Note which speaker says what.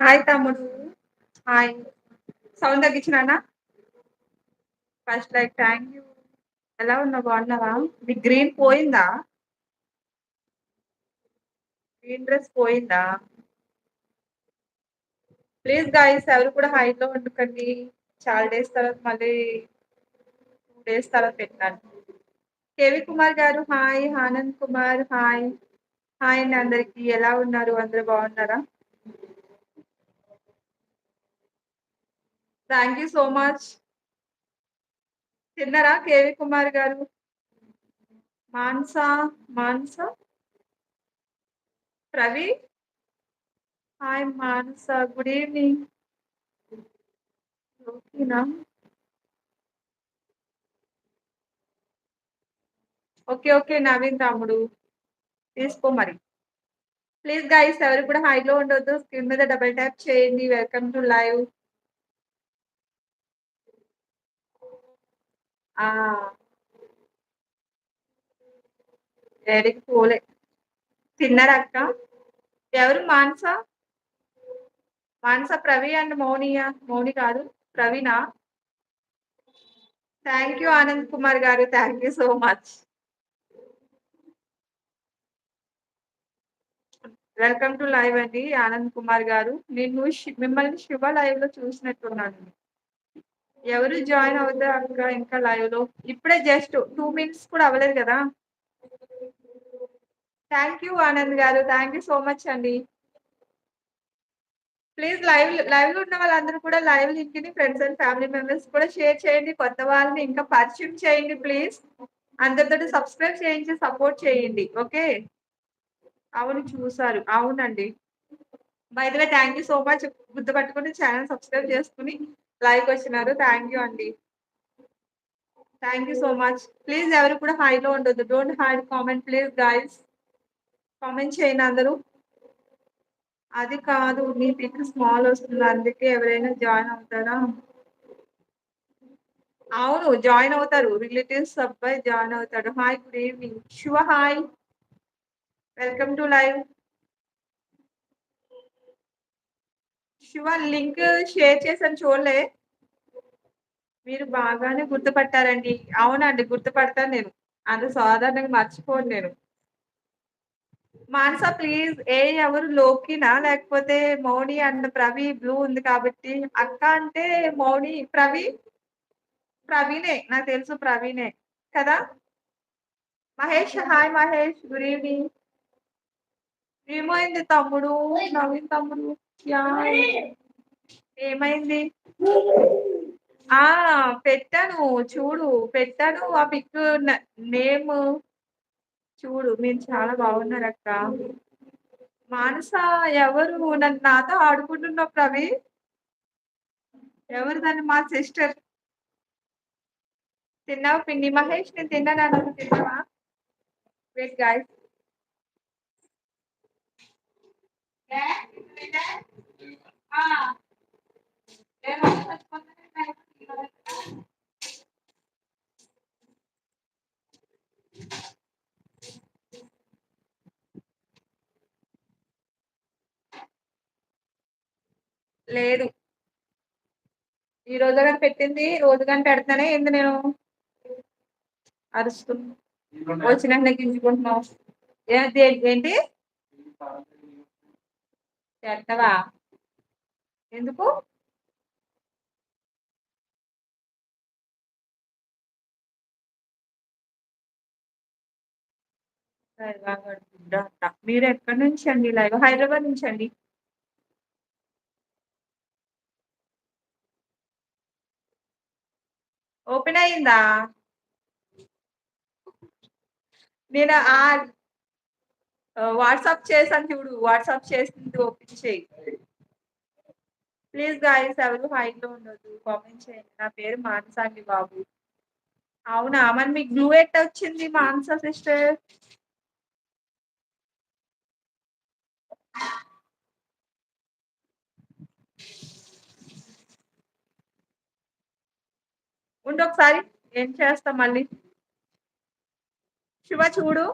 Speaker 1: Hi తమ్ముడు. Hi. Sound తగ్గించినా first like thank you. ఎలా ఉన్నా బాగున్నావా? మీ గ్రీన్ పోయిందా? గ్రీన్ డ్రెస్ పోయిందా? ప్లీజ్ గాయస్ ఎవరు కూడా హైలో వండుకండి. చాలా డేస్ తర్వాత మళ్ళీ టూ డేస్ తర్వాత పెట్టాను కేవి కుమార్ గారు hi. Anand Kumar hi. Hi అండి అందరికి. ఎలా ఉన్నారు? అందరు బాగున్నారా? థ్యాంక్ యూ సో మచ్ తిన్నారా కేవి కుమార్ గారు? Mansa Mansa? Ravi hi Mansa. Good evening ఓకేనా ఓకే ఓకే నవీన్ తమ్ముడు. తీసుకో మరి. ప్లీజ్ గైస్ ఎవరు కూడా హైలో ఉండొద్దు. స్క్రీన్ మీద డబుల్ ట్యాప్ చేయండి. వెల్కమ్ టు లైవ్ ఏడికి పోలే. తిన్నారా అక్క? ఎవరు? మానస? మానస ప్రవీ అండ్ మౌనియా. మౌని కాదు ప్రవీణ థ్యాంక్ యూ ఆనంద్ కుమార్ గారు. Thank you so much welcome to live అండి ఆనంద్ కుమార్ గారు. నేను మిమ్మల్ని శివ లైవ్లో చూసినట్టున్నాను. ఎవరు జాయిన్ అవుతారు అక్క? ఇంకా లైవ్లో. ఇప్పుడే జస్ట్ టూ మినిట్స్ కూడా అవ్వలేదు కదా? థ్యాంక్ యూ ఆనంద్ గారు. థ్యాంక్ యూ సో మచ్ అండి. ప్లీజ్ లైవ్ లైవ్లో ఉన్న వాళ్ళందరూ కూడా లైవ్ లింక్ని ఫ్రెండ్స్ అండ్ ఫ్యామిలీ మెంబర్స్ కూడా షేర్ చేయండి. కొత్త వాళ్ళని ఇంకా పరిచయం చేయండి ప్లీజ్ అందరితో సబ్స్క్రైబ్ చేయించి సపోర్ట్ చేయండి. ఓకే? అవును చూసారు. అవునండి. బయట థ్యాంక్ యూ సో మచ్ గుర్తుపట్టుకుని ఛానల్ సబ్స్క్రైబ్ చేసుకుని లైక్ వచ్చినారు. థ్యాంక్ యూ అండి. Thank you so much please ఎవరు కూడా హైలో ఉండొద్దు. Don't hide comment please guys comment చేయండి అందరూ. అది కాదు మీ పిక్ స్మాల్ వస్తుంది. అందుకే ఎవరైనా జాయిన్ అవుతారా? అవును జాయిన్ అవుతారు. రిలేటివ్స్ అబ్బాయి జాయిన్ అవుతాడు. Hi good evening Shiva hi welcome to live Shiva link share చేశాను చూడలే. మీరు బాగానే గుర్తుపట్టారండి. అవునండి గుర్తుపడతాను నేను. అంత సాధారణంగా మర్చిపోను నేను. మానస ప్లీజ్ ఏ ఎవరు లోకినా? లేకపోతే మౌని అండ్ ప్రవి బ్లూ ఉంది కాబట్టి. అక్క అంటే మౌని ప్రవి? ప్రవీణే నాకు తెలుసు ప్రవీణే కదా? Mahesh hi Mahesh good evening ఏమైంది తమ్ముడు? నవీన్ తమ్ముడు? ఏమైంది? ఆ పెట్టాను చూడు పెట్టాను ఆ పిక్ నేమ్. చూడు మీరు చాలా బాగున్నారు అక్క. మానస ఎవరు? నన్ను నాతో ఆడుకుంటున్నావు ప్రవి. ఎవరు దాన్ని? మా సిస్టర్. తిన్నావు పిండి మహేష్ నేను తిన్నాను తిన్నావా? వెయిట్ గాయస్ లేదు. ఈ రోజు కానీ పెట్టింది రోజు కానీ పెడతానే ఏంది నేను? అరుస్తు వచ్చిన గింజుకుంటున్నావు. ఏంటి? చేస్తావా ఎందుకు? మీరు ఎక్కడి నుంచి అండి లైవ్ హైదరాబాద్ నుంచి అండి ఓపెన్ అయిందా నేను ఆ వాట్సాప్ చేశాను చూడు వాట్సాప్ చేసింది ఓపెన్ చేయి. ప్లీజ్ గాయస్ ఎవరు హైట్లో ఉండదు కామెంట్ చేయండి. నా పేరు మానస అండి బాబు. అవునా? మరి మీకు గ్లూ ఎట్ వచ్చింది మానస సిస్టర్ ఉండు ఒకసారి ఏం చేస్తా మళ్ళీ? శివ చూడు.